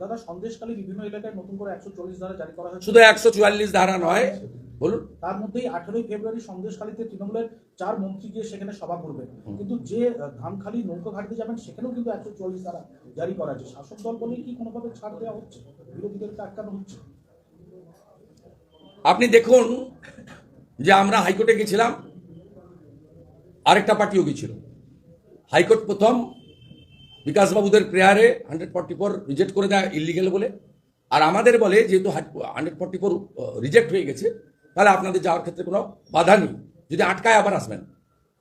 দাদা সন্দেশকালী বিভিন্ন এলাকায় নতুন করে একশো চল্লিশ ধারা জারি করা হয়েছে। শুধু একশো চুয়াল্লিশ ধারা নয় বলুন। তার মধ্যেই আঠেরোই ফেব্রুয়ারি সন্দেশখালীতে তৃণমূলের চার মন্ত্রী গিয়ে সেখানে সভা করবেন কিন্তু যে ধানখালী নৌকা ঘাটিতে যাবেন সেখানেও কিন্তু একশো চল্লিশ ধারা জারি করা আছে। শাসক দল বলে কি কোনোভাবে ছাড় দেওয়া হচ্ছে? বিরোধীদেরকে আটকানো হচ্ছে। আপনি দেখুন যে আমরা হাইকোর্টে গেছিলাম আরেকটা পার্টিও গেছিল। হাইকোর্ট প্রথম বিকাশবাবুদের প্রেয়ারে হান্ড্রেড ফর্টি ফোর রিজেক্ট করে দেয় ইলিগেল বলে। আর আমাদের বলে, যেহেতু হান্ড্রেড ফর্টি ফোর রিজেক্ট হয়ে গেছে, তাহলে আপনাদের যাওয়ার ক্ষেত্রে কোনো বাধা নেই। যদি আটকায় আবার আসবেন।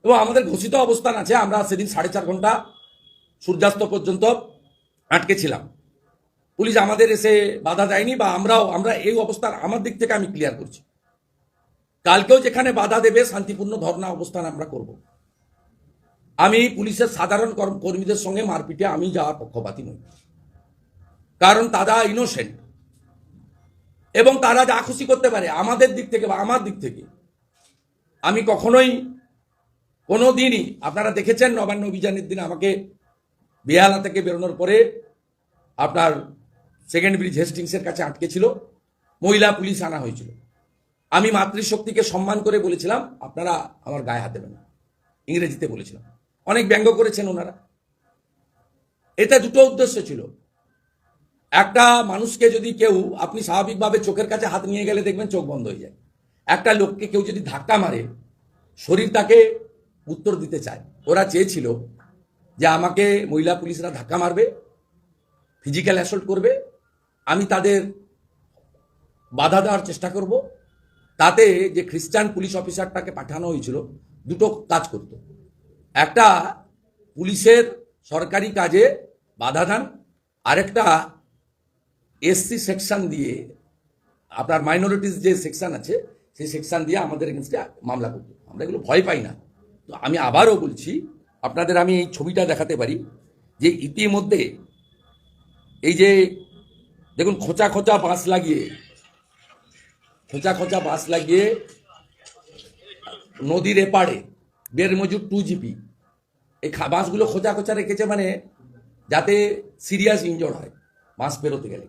এবং আমাদের ঘোষিত অবস্থান আছে, আমরা সেদিন সাড়ে চার ঘণ্টা সূর্যাস্ত পর্যন্ত আটকে ছিলাম। পুলিশ আমাদের এসে বাধা দেয়নি বা আমরাও, আমরা এই অবস্থান আমার দিক থেকে আমি ক্লিয়ার করছি। কালকেও যেখানে বাধা দেবে, শান্তিপূর্ণ ধর্ণা অবস্থান আমরা করব। আমি পুলিশের সাধারণ কর্ম- কর্মীদের সঙ্গে মারপিটে আমি যাওয়ার পক্ষপাতী নই। কারণ তারা ইনোসেন্ট এবং তারা যা খুশি করতে পারে, আমাদের দিক থেকে বা আমার দিক থেকে। আমি কখনোই কোনো দিনই আপনারা দেখেছেন নবান্ন অভিযানের দিন আমাকে বেহালা থেকে বেরোনোর পরে আপনার সেকেন্ড ব্রিজ হেস্টিংসের কাছে আটকে ছিল, মহিলা পুলিশ আনা হয়েছিল। আমি মাতৃশক্তিকে সম্মান করে বলেছিলাম, আপনারা আমার গায়ে হাত দেবেন ইংরেজিতে বলেছিলাম। অনেক ব্যঙ্গ করেছেন ওনারা। এটা দুটো উদ্দেশ্য ছিল। একটা মানুষকে যদি কেউ, আপনি স্বাভাবিকভাবে চোখের কাছে হাত নিয়ে গেলে দেখবেন চোখ বন্ধ হয়ে যায়। একটা লোককে কেউ যদি ধাক্কা মারে, শরীর তাকে উত্তর দিতে চায়। ওরা চেয়েছিল যে আমাকে মহিলা পুলিশরা ধাক্কা মারবে ফিজিক্যাল অ্যাসল্ট করবে, আমি তাদের বাধা দেওয়ার চেষ্টা করব। তাতে যে খ্রিস্টান পুলিশ অফিসারটাকে পাঠানো হয়েছিল, দুটো কাজ করত। একটা পুলিশের সরকারি কাজে বাধা দান, আরেকটা এসসি সেকশন দিয়ে, আপনার মাইনরিটিস যে সেকশন আছে, সেই সেকশন দিয়ে আমাদের এগেনস্টে মামলা করতো। আমরা এগুলো ভয় পাই না। তো আমি আবারও বলছি, আপনাদের আমি এই ছবিটা দেখাতে পারি যে ইতিমধ্যে এই যে, দেখুন, খোঁচা খোঁচা বাঁশ লাগিয়ে, খোঁচা খোঁচা বাঁশ লাগিয়ে নদীর এপাড়ে বেরমজুর টু জিপি এই বাঁশগুলো খোঁচা খোঁচা রেখেছে মানে যাতে সিরিয়াস ইনজোর হয় বাঁশ পেরোতে গেলে।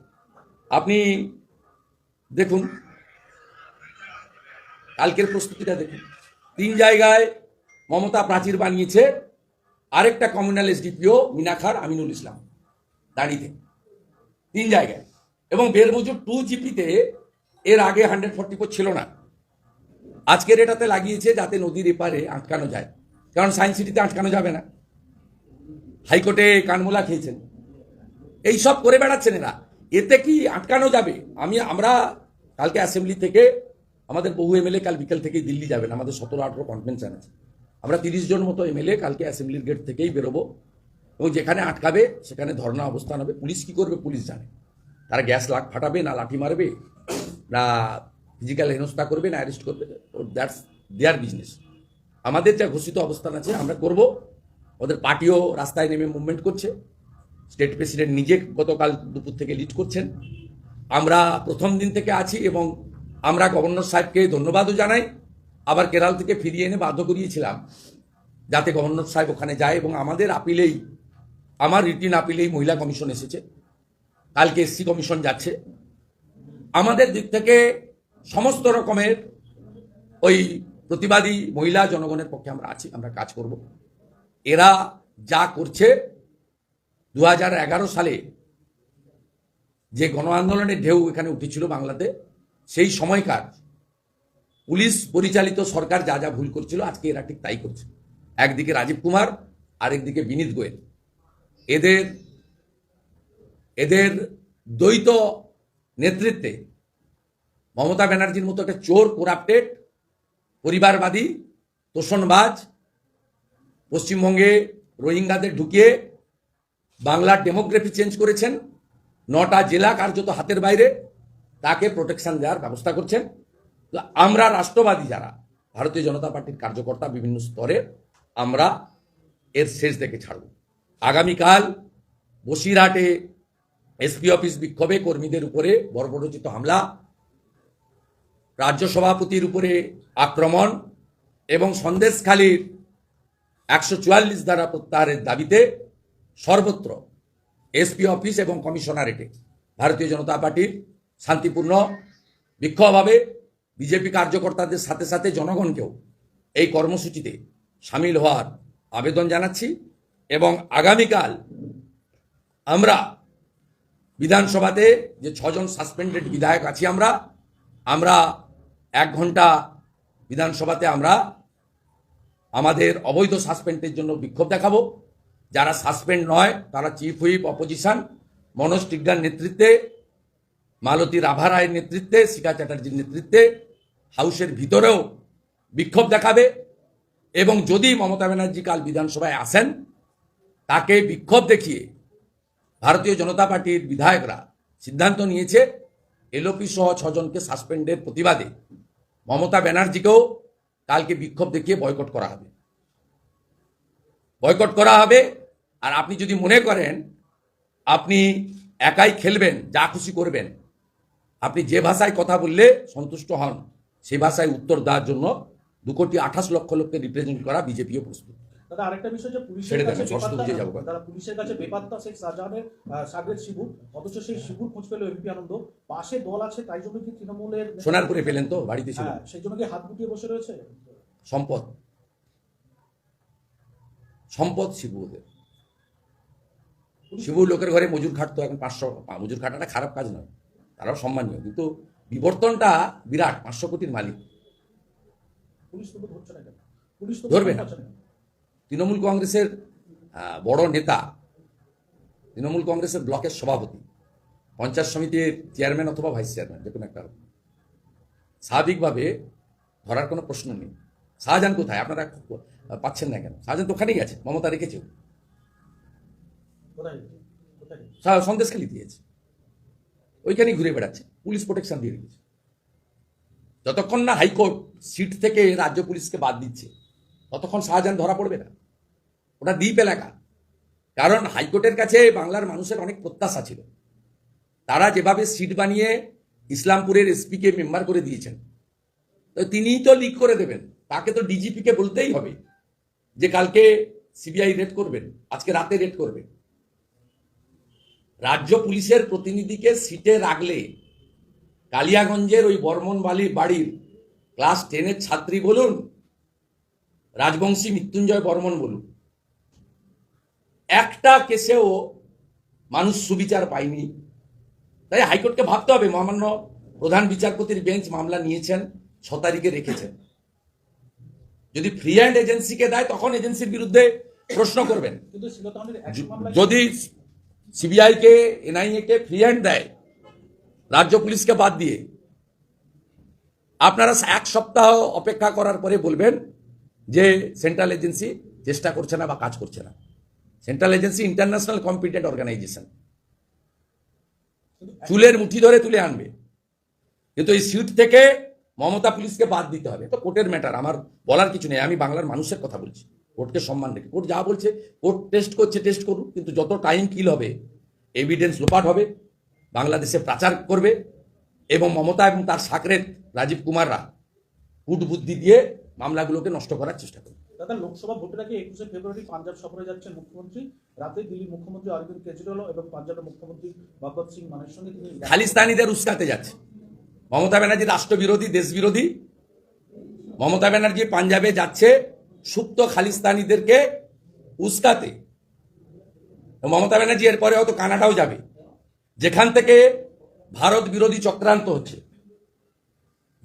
আপনি দেখুন, কালকের প্রস্তুতিটা দেখুন। তিন জায়গায় মমতা প্রাচীর বানিয়েছে, আরেকটা কমিউনাল এসডিপিও মিনাখার আমিনুল ইসলাম দাঁড়িয়ে তিন জায়গায়। এবং বেরমজুর টু জিপিতে এর আগে হান্ড্রেড ফোর্টি ফোর ছিল না। আজকের এটাতে লাগিয়েছে যাতে নদীর এপারে আটকানো যায়। কারণ সায়েন্স সিটিতে আটকানো যাবে না। হাইকোর্টে কানমোলা খেয়েছেন। এই সব করে বেড়াচ্ছেন এরা। এতে কি আটকানো যাবে? আমি, আমরা কালকে অ্যাসেম্বলি থেকে, আমাদের বহু এমএলএ কাল বিকেল থেকেই দিল্লি যাবেন। আমাদের সতেরো, আঠেরো কনভেনশন আছে। আমরা তিরিশ জন মতো এমএলএ কালকে অ্যাসেম্বলির গেট থেকেই বেরোবো। এবং যেখানে আটকাবে, সেখানে ধর্ণা অবস্থান হবে। পুলিশ কি করবে, পুলিশ জানে। তারা গ্যাস লাখ ফাটাবে, না লাঠি মারবে, না ফিজিক্যাল হেনস্থা করবে, না অ্যারেস্ট করবে। দ্যাটস দেয়ার বিজনেস আমাদের যা ঘোষিত অবস্থান আছে, আমরা করব। ওদের পার্টিও রাস্তায় নেমে মুভমেন্ট করছে। স্টেট প্রেসিডেন্ট নিজে গতকাল দুপুর থেকে লিড করছেন। আমরা প্রথম দিন থেকে আছি এবং আমরা গভর্নর সাহেবকে ধন্যবাদও জানাই। আবার কেরাল থেকে ফিরিয়ে এনে বাধ্য করিয়েছিলাম যাতে গভর্নর সাহেব ওখানে যায় এবং আমাদের আপিলেই, আমার রিটিন আপিলেই মহিলা কমিশন এসেছে। কালকে এসসি কমিশন যাচ্ছে। আমাদের দিক থেকে সমস্ত রকমের ওই প্রতিবাদী মহিলা জনগণের পক্ষে আমরা আছি, আমরা কাজ করব। এরা যা করছে দু হাজার এগারো সালে যে গণ আন্দোলনের ঢেউ এখানে উঠেছিল বাংলাতে, সেই সময়কার পুলিশ পরিচালিত সরকার যা যা ভুল করছিল, আজকে এরা ঠিক তাই করছে। একদিকে রাজীব কুমার, আরেকদিকে বিনীত গোয়েল। এদের এদের দ্বৈত নেতৃত্বে মমতা ব্যানার্জির মতো একটা চোর কোরাপ্টেড পরিবারবাদী, তোষণবাজ, পশ্চিমবঙ্গে রোহিঙ্গাদের ঢুকিয়ে বাংলার ডেমোগ্রাফি চেঞ্জ করেছেন, নটা জেলা কার্যত হাতের বাইরে, তাকে প্রোটেকশন দেওয়ার ব্যবস্থা করছেন। তো আমরা রাষ্ট্রবাদী যারা, ভারতীয় জনতা পার্টির কার্যকর্তা বিভিন্ন স্তরে, আমরা এর শেষ দেখে ছাড়ব। আগামীকাল বসিরহাটে এসপি অফিস বিক্ষোভে কর্মীদের উপরে বর্বরচিত হামলা রাজ্য সভাপতির উপরে আক্রমণ এবং সন্দেশখালীর একশো চুয়াল্লিশ ধারা প্রত্যাহারের দাবিতে সর্বত্র এসপি অফিস এবং কমিশনারেটে ভারতীয় জনতা পার্টির শান্তিপূর্ণ বিক্ষোভ হবে বিজেপি কার্যকর্তাদের সাথে সাথে জনগণকেও এই কর্মসূচিতে সামিল হওয়ার আবেদন জানাচ্ছি এবং আগামীকাল আমরা বিধানসভাতে যে ছজন সাসপেন্ডেড বিধায়ক আছি আমরা আমরা এক ঘণ্টা বিধানসভাতে আমরা আমাদের অবৈধ সাসপেন্ডের জন্য বিক্ষোভ দেখাবো। যারা সাসপেন্ড নয়, তারা চিফ হুইপ, অপোজিশন, মনোজ টিগ্গার নেতৃত্বে, মালতী রাভা রায়ের নেতৃত্বে, শিখা চ্যাটার্জির নেতৃত্বে হাউসের ভিতরেও বিক্ষোভ দেখাবে এবং যদি মমতা ব্যানার্জি কাল বিধানসভায় আসেন, তাকে বিক্ষোভ দেখিয়ে ভারতীয় জনতা পার্টির বিধায়করা সিদ্ধান্ত নিয়েছে, এলওপি সহ ছজনকে সাসপেন্ডের প্রতিবাদে। মমতা ব্যানার্জিকেও কালকে বিক্ষোভ দেখিয়ে বয়কট করা হবে। বয়কট করা হবে। আর আপনি যদি মনে করেন, আপনি একাই খেলবেন, যা খুশি করবেন, আপনি যে ভাষায় কথা বললে সন্তুষ্ট হন, সে ভাষায় উত্তর দেওয়ার জন্য দু কোটি আঠাশ লক্ষ লোককে রিপ্রেজেন্ট করা বিজেপিও প্রস্তুত। দাদা আরেকটা বিষয় যে পুলিশের কাছে। দাদা পুলিশের কাছে বেপাত্তা শেখ শাহজাহানের সাগরের শিবুর অথচ সেই শিবুর খোঁজ পেল এমপি আনন্দ। পাশে দল আছে তাই জন্য কি তৃণমূলের সোনারপুরে পেলেন তো বাড়িতে ছিল। হ্যাঁ সেই জন্য কি হাত গুটিয়ে বসে রয়েছে? সম্পদ। সম্পদ শিবু ওদের। শিবু লোকের ঘরে মজুর খাটতো এখন পাঁচশো মজুর খাটাটা খারাপ কাজ নয় তারাও সম্মানীয়। কিন্তু বিবর্তনটা বিরাট পাঁচশো কোটির মালিক। ধরবে না। তৃণমূল কংগ্রেসের বড় নেতা তৃণমূল কংগ্রেসের ব্লকের সভাপতি পঞ্চায়েত সমিতির চেয়ারম্যান অথবা ভাইস চেয়ারম্যান যে কোনো একটা। স্বাভাবিকভাবে ধরার কোনো প্রশ্ন নেই। শাহজাহান কোথায়? আপনারা পাচ্ছেন না কেন? শাহজাহান তো ওখানেই আছে মমতা রেখেছে? সন্দেশখালি দিয়েছে ওইখানেই ঘুরে বেড়াচ্ছে পুলিশ প্রোটেকশন দিয়ে রেখেছে। যতক্ষণ না হাইকোর্ট সিট থেকে রাজ্য পুলিশকে বাদ দিচ্ছে ততক্ষণ শাহজাহান ধরা পড়বে না। ওটা দ্বীপ এলাকা। কারণ হাইকোর্টের কাছে বাংলার মানুষের অনেক প্রত্যাশা ছিল। তারা যেভাবে সিট বানিয়ে ইসলামপুরের এসপিকে মেম্বার করে দিয়েছেন। তো তিনিই তো লিক করে দেবেন। তাকে তো ডিজিপিকে বলতেই হবে যে কালকে সিবিআই রেড করবেন, আজকে রাতে রেড করবেন। রাজ্য পুলিশের প্রতিনিধিকে সিটে রাখলে কালিয়াগঞ্জের ওই বর্মন বাড়ির ক্লাস টেনের ছাত্রী বলুন রাজবংশী মৃত্যুঞ্জয় বর্মন বলুন একটা কেসেও মানুষ সুবিচার পায়নি। তাই হাইকোর্টকে ভাবতে হবে মহামান্য প্রধান বিচারপতির বেঞ্চ মামলা নিয়েছেন ছ তারিখে রেখেছেন। যদি ফ্রি হ্যান্ড এজেন্সিকে দেয় তখন এজেন্সির বিরুদ্ধে প্রশ্ন করবেন। যদি সিবিআই কে এনআইএ কে ফ্রি হ্যান্ড দেয় রাজ্য পুলিশকে বাদ দিয়ে আপনারা এক সপ্তাহ অপেক্ষা করার পরে বলবেন যে সেন্ট্রাল এজেন্সি চেষ্টা করছে না বা কাজ করছে না। Central agency international competent organisation চুলের মুঠি ধরে তুলে আনবে। কিন্তু এই সিট থেকে মমতা পুলিশকে বাদ দিতে হবে। তো কোর্টের ম্যাটার আমার বলার কিছু নেই। আমি বাংলার মানুষের কথা বলছি। কোর্টকে সম্মান রেখে কোর্ট যা বলছে, কোর্ট টেস্ট করছে টেস্ট করুক। কিন্তু যত টাইম কিল হবে এভিডেন্স লোপাট হবে, বাংলাদেশে প্রচার করবে এবং মমতা এবং তার সাকরেত রাজীব কুমাররা বুদ্ধি দিয়ে মামলাগুলোকে নষ্ট করার চেষ্টা করবে দাদা লোকসভা ভোটের আগে একুশে ফেব্রুয়ারি পাঞ্জাব সফরে যাচ্ছেন মুখ্যমন্ত্রী। রাতে দিল্লির মুখ্যমন্ত্রী অরবিন্দ কেজরিওয়াল এবং পাঞ্জাবের মুখ্যমন্ত্রী ভগৎ সিং মানের সঙ্গে তিনি খালিস্তানিদের উস্কাতে যাচ্ছে। মমতা ব্যানার্জি রাষ্ট্রবিরোধী দেশবিরোধী। মমতা ব্যানার্জি পাঞ্জাবে যাচ্ছে সুপ্ত খালিস্তানিদেরকে উস্কাতে। মমতা ব্যানার্জি এরপরে হয়তো কানাডাও যাবে। যেখান থেকে ভারত বিরোধী চক্রান্ত হচ্ছে।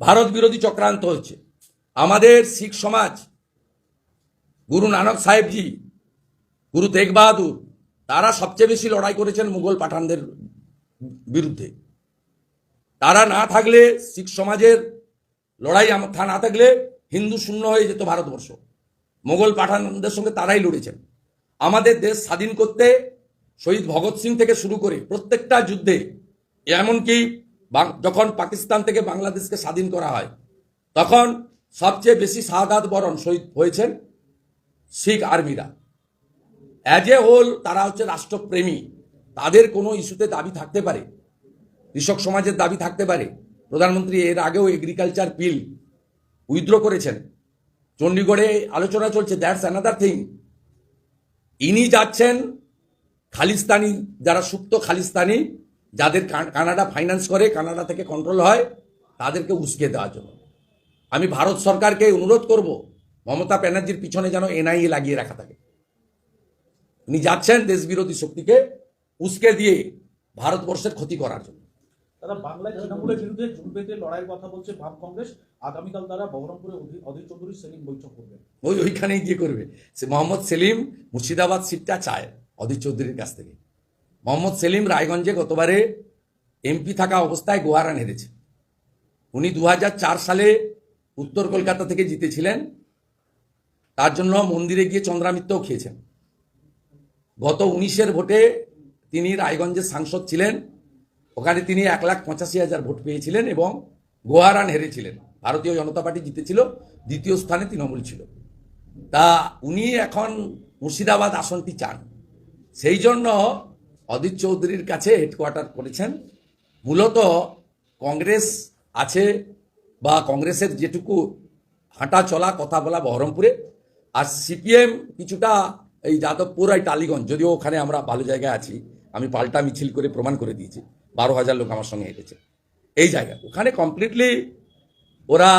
ভারত বিরোধী চক্রান্ত হচ্ছে। আমাদের শিখ সমাজ, গুরু নানক সাহেবজি, গুরু তেগ বাহাদুর তারা সবচেয়ে বেশি লড়াই করেছেন মুঘল পাঠানদের বিরুদ্ধে। তারা না থাকলে, শিখ সমাজের লড়াই থা, না থাকলে হিন্দু শূন্য হয়ে যেত ভারতবর্ষ। মোগল পাঠানদের সঙ্গে তারাই লড়েছেন। আমাদের দেশ স্বাধীন করতে শহীদ ভগৎ সিং থেকে শুরু করে প্রত্যেকটা যুদ্ধে, এমনকি যখন পাকিস্তান থেকে বাংলাদেশকে স্বাধীন করা হয়, তখন সবচেয়ে বেশি শাহাদাত বরণ শহীদ হয়েছেন শিখ আর্মিরা। অ্যাজ এ হোল তারা হচ্ছে রাষ্ট্রপ্রেমী। তাদের কোনো ইস্যুতে দাবি থাকতে পারে। কৃষক সমাজের দাবি থাকতে পারে। প্রধানমন্ত্রী এর আগেও এগ্রিকালচার বিল উইথড্র করেছেন। চণ্ডীগড়ে আলোচনা চলছে দ্যাটস অ্যানাদার থিং ইনি যাচ্ছেন খালিস্তানি, যারা সুপ্ত খালিস্তানি যাদের কানাডা ফাইন্যান্স করে কানাডা থেকে কন্ট্রোল হয় তাদেরকে উস্কে দেওয়ার জন্য। আমি ভারত সরকারকে অনুরোধ করব মমতা ব্যানার্জির পিছনে যেন এনআইএ লাগিয়ে রাখা থাকে। উনি যাচ্ছেন দেশ বিরোধী শক্তিকে উস্কে দিয়ে ভারতবর্ষের ক্ষতি করার জন্য। দাদা বাংলায় তৃণমূলের বিরুদ্ধে জুন পেতে লড়াইয়ের কথা বলছে বাম কংগ্রেস। আগামীকাল তারা বহরমপুরে অধীর- অধীর চৌধুরী সেলিম বৈঠক করবে। ওই ওইখানেই গিয়ে করবে। সে মোহাম্মদ সেলিম মুর্শিদাবাদ সিটটা চায় অধীর চৌধুরীর কাছ থেকে। মোহাম্মদ সেলিম রায়গঞ্জে গতবারে এমপি থাকা অবস্থায় গোয়ারান হেরেছে। উনি দু হাজার চার সালে উত্তর কলকাতা থেকে জিতেছিলেন। তার জন্য মন্দিরে গিয়ে চন্দ্রামিত্রও খেয়েছেন। গত উনিশের ভোটে তিনি রায়গঞ্জের সাংসদ ছিলেন। ওখানে তিনি এক লাখ পঁচাশি হাজার ভোট পেয়েছিলেন এবং গোয়ারান হেরেছিলেন। ভারতীয় জনতা পার্টি জিতেছিল, দ্বিতীয় স্থানে তৃণমূল ছিল। তা উনি এখন মুর্শিদাবাদ আসনটি চান। সেই জন্য অদিত চৌধুরীর কাছে হেডকোয়ার্টার করেছেন। মূলত কংগ্রেস আছে বা কংগ্রেসের যেটুকু হাঁটা চলা কথা বলা বহরমপুরে, আর সিপিএম কিছুটা এই যাদবপুর আর টালিগঞ্জ, যদিও ওখানে আমরা ভালো জায়গায় আছি, আমি পাল্টা মিছিল করে প্রমাণ করে দিয়েছি, বারো হাজার লোক আমার সঙ্গে হেঁটেছে। এই জায়গা ওখানে কমপ্লিটলি ওরা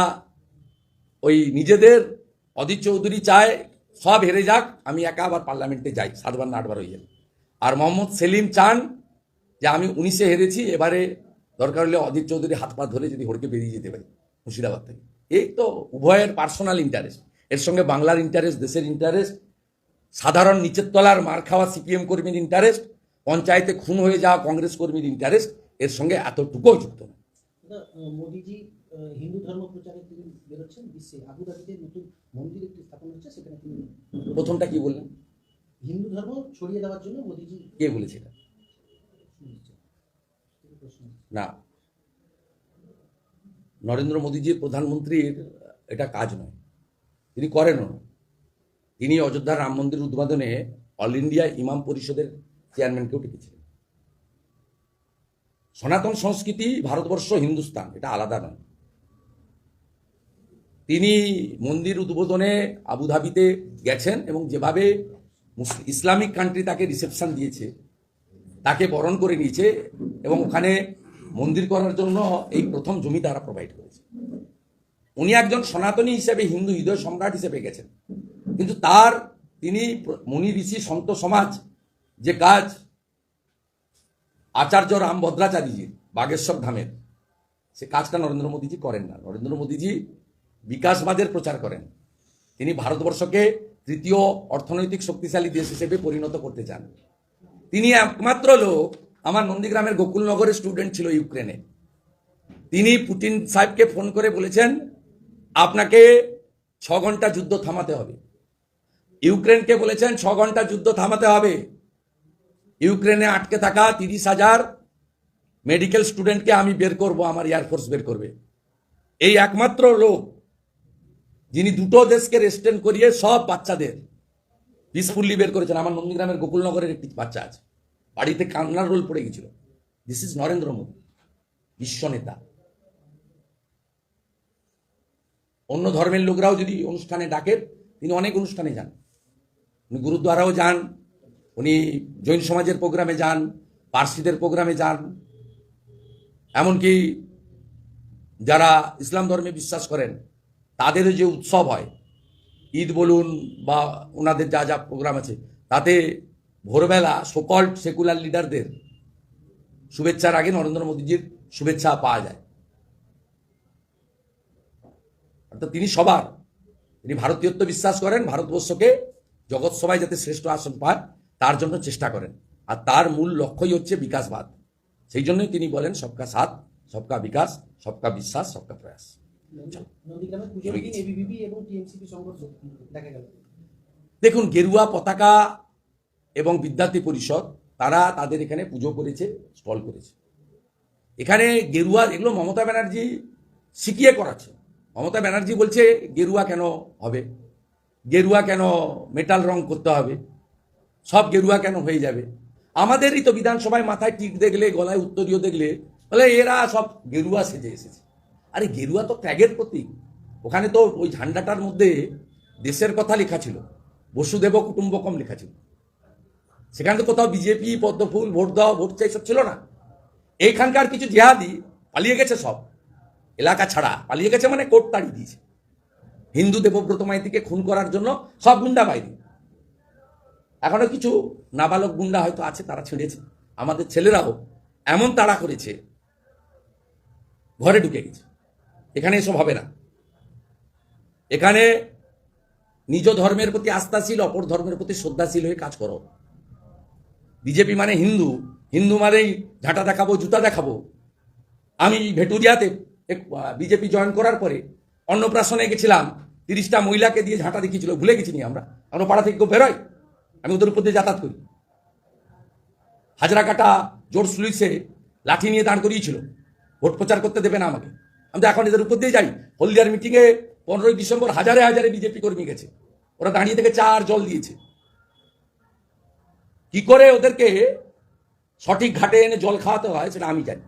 ওই নিজেদের অদিত চৌধুরী চায়, সব হেরে যাক, আমি একা আবার পার্লামেন্টে যাই, সাতবার না আটবার হয়ে যাবে। আর মোহাম্মদ সেলিম চান যে আমি উনিশে হেরেছি এবারে দরকার হলে অদিত চৌধুরী হাত পা ধরে যদি হড়কে বেরিয়ে যেতে পারি মুর্শিদাবাদ থেকে। এই তো উভয়ের পার্সোনাল ইন্টারেস্ট এর সঙ্গে বাংলার ইন্টারেস্ট দেশের ইন্টারেস্ট সাধারণ নিচের তলার মার খাওয়া সিপিএম কর্মীর ইন্টারেস্ট পঞ্চায়েতে খুন হয়ে যাওয়া কংগ্রেস কর্মীর ইন্টারেস্ট এর সঙ্গে এতটুকুও যুক্ত না। মোদিজি হিন্দু ধর্ম প্রচারে তিনি বেরোচ্ছেন বিশ্বে আবু নতুন মন্দির একটি স্থাপন হচ্ছে সেখানে তিনি প্রথমটা কি বললেন? হিন্দু ধর্ম ছড়িয়ে দেওয়ার জন্য মোদিজি কে বলেছে এটা শুনেছেন। তিনি প্রশ্ন না। নরেন্দ্র মোদীজির প্রধানমন্ত্রীর এটা কাজ নয়। তিনি করেনও তিনি অযোধ্যার রাম মন্দির উদ্বোধনে অল ইন্ডিয়া ইমাম পরিষদের চেয়ারম্যানকেও ডেকেছিলেন। সনাতন সংস্কৃতি ভারতবর্ষ হিন্দুস্তান, এটা আলাদা নয়। তিনি মন্দির উদ্বোধনে আবুধাবিতে গেছেন এবং যেভাবে ইসলামিক কান্ট্রি তাকে রিসেপশন দিয়েছে, তাকে বরণ করে নিয়েছে এবং ওখানে মন্দির করার জন্য এই প্রথম জমি তারা প্রোভাইড করেছে। উনি একজন সনাতনী হিসেবে হিন্দু হৃদয় সম্রাট হিসেবে গেছেন। কিন্তু তার, তিনি মুনি ঋষি সন্ত সমাজ যে কাজ আচার্য রাম ভদ্রাচার্যজির বাগেশ্বর ধামের, সে কাজটা নরেন্দ্র মোদীজি করেন না। নরেন্দ্র মোদীজি বিকাশবাদের প্রচার করেন। তিনি ভারতবর্ষকে তৃতীয় অর্থনৈতিক শক্তিশালী দেশ হিসেবে পরিণত করতে চান। তিনি একমাত্র লোক, আমার নন্দীগ্রামের গোকুলনগরের স্টুডেন্ট ছিল ইউক্রেনে। তিনি পুতিন সাহেবকে ফোন করে বলেছেন, আপনাকে ছ ঘণ্টা যুদ্ধ থামাতে হবে। ইউক্রেনকে বলেছেন, ছ ঘণ্টা যুদ্ধ থামাতে হবে। ইউক্রেনে আটকে থাকা তিরিশ হাজার মেডিকেল স্টুডেন্টকে আমি বের করব, আমার এয়ারফোর্স বের করবে। এই একমাত্র লোক যিনি দুটো দেশকে রেস্টেন্ট করিয়ে সব বাচ্চাদের পিসফুল্লি বের করেছেন। আমার নন্দীগ্রামের গোকুলনগরের একটি বাচ্চা আছে। বাড়িতে কান্নার রোল পড়ে গেছিল দিস ইজ নরেন্দ্র মোদী বিশ্ব নেতা অন্য ধর্মের লোকরাও যদি অনুষ্ঠানে ডাকেন তিনি অনেক অনুষ্ঠানে যান। উনি গুরুদ্বারাও যান, উনি জৈন সমাজের প্রোগ্রামে যান, পার্সিদের প্রোগ্রামে যান। এমনকি যারা ইসলাম ধর্মে বিশ্বাস করেন তাদেরও যে উৎসব হয়, ঈদ বলুন বা ওনাদের যা যা প্রোগ্রাম আছে, তাতে ভোরবেলা সকল সেকুলার লিডারদের শুভেচ্ছার আগে নরেন্দ্র মোদীজির শুভেচ্ছা পাওয়া যায়। অর্থাৎ তিনি সবার, তিনি ভারতীয়ত্ব বিশ্বাস করেন, ভারতবর্ষকে জগৎ সবাই যাতে শ্রেষ্ঠ আসন পায় তার জন্য চেষ্টা করেন। আর তার মূল লক্ষ্যই হচ্ছে বিকাশবাদ। সেই জন্যই তিনি বলেন, সবকা সাথ, সবকা বিকাশ, সবকা বিশ্বাস, সবকা প্রয়াস। দেখুন, গেরুয়া পতাকা এবং বিদ্যার্থী পরিষদ, তারা তাদের এখানে পুজো করেছে, স্টল করেছে। এখানে গেরুয়া, এগুলো মমতা ব্যানার্জি শিখিয়ে করাচ্ছে। মমতা ব্যানার্জি বলছে, গেরুয়া কেন হবে? গেরুয়া কেন মেটাল রং করতে হবে? সব গেরুয়া কেন হয়ে যাবে? আমাদেরই তো বিধানসভায় মাথায় টিক দেখলে, গলায় উত্তরীয় দেখলে বলে এরা সব গেরুয়া সেজে এসেছে। আরে গেরুয়া তো ত্যাগের প্রতীক। ওখানে তো ওই ঝান্ডাটার মধ্যে দেশের কথা লেখা ছিল। বসুদেব কুটুম্বকম লেখা ছিল। সেখানে তো কোথাও বিজেপি, পদ্মফুল, ভোট দাও, ভোট চাই সব ছিল না। এইখানকার কিছু জেহাদি পালিয়ে গেছে সব। এলাকা ছাড়া পালিয়ে গেছে মানে কোর্ট তাড়িয়ে দিয়েছে। হিন্দু দেবব্রত মাইতিকে খুন করার জন্য সব গুন্ডা বাইরে। এখনও কিছু নাবালক গুন্ডা হয়তো আছে, তারা ছেড়েছে। আমাদের ছেলেরাও এমন তাড়া করেছে। ঘরে ঢুকে গেছে। এখানে এসব হবে না। এখানে নিজ ধর্মের প্রতি আস্থাশীল, অপর ধর্মের প্রতি শ্রদ্ধাশীল হয়ে কাজ করো। বিজেপি মানে হিন্দু। হিন্দু মানেই ঝাঁটা দেখাবো, জুতা দেখাবো। আমি ভেটুরিয়াতে বিজেপি জয়েন করার পরে অন্নপ্রাশনে গেছিলাম, তিরিশটা মহিলাকে দিয়ে ঝাঁটা দেখিয়েছিল। ভুলে গেছি নি আমরা। আমরা পাড়া থেকে বেরোয়? আমি ওদের উপর দিয়ে যাতায়াত করি। হাজরা কাটা জোর সুলিশে লাঠি নিয়ে দাঁড় করিয়েছিল। ভোট প্রচার করতে দেবে না আমাকে। আমি তো এখন এদের উপর দিয়ে যাই। হলদিয়ার মিটিংয়ে পনেরোই ডিসেম্বর হাজারে হাজারে বিজেপি কর্মী গেছে। ওরা দাঁড়িয়ে থেকে চা আর জল দিয়েছে। কি করে ওদেরকে সঠিক ঘাটে এনে জল খাওয়াতে হয় সেটা আমি জানি